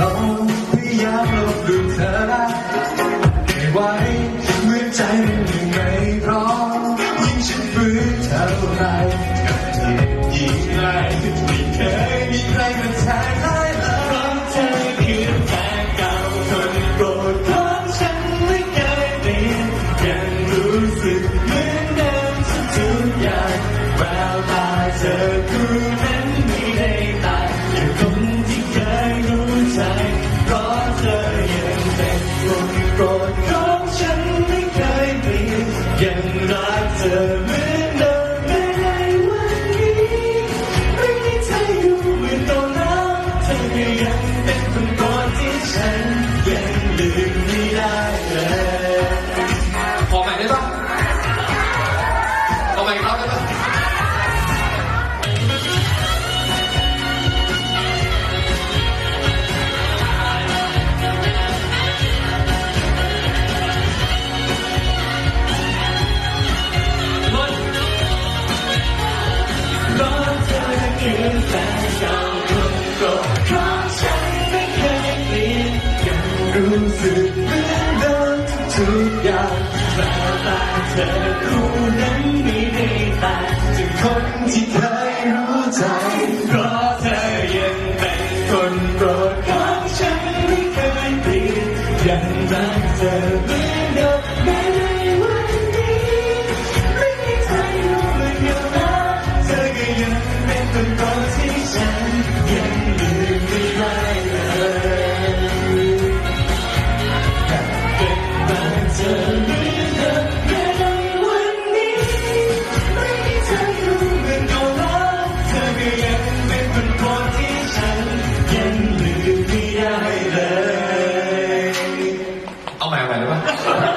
ลองพยายามลบลืมเธอได้ไม่ไหวเหมือนใจมันยังไม่พร้อมยิ่งฉันฝืนเท่าไรกับเธอยิ่งไล่ไม่เคยมีใครมาแทนได้เลยเพราะเธอคือแฟนเก่าคนโปรดของฉันไม่เคยเปลี่ยนยังรู้สึกเหมือนเดิมทุกๆอย่างแววตาเธอคู่นั้ รู้สึกเหมือนเดิมทุกอย่างแต่ตาเธอคู่นั้นไม่ได้ต่างจากคนที่เคยรู้ใจเพราะเธอยังเป็นคนโปรดของฉันไม่เคยเปลี่ยนยังรักเธอเหมือนเดิม Yeah.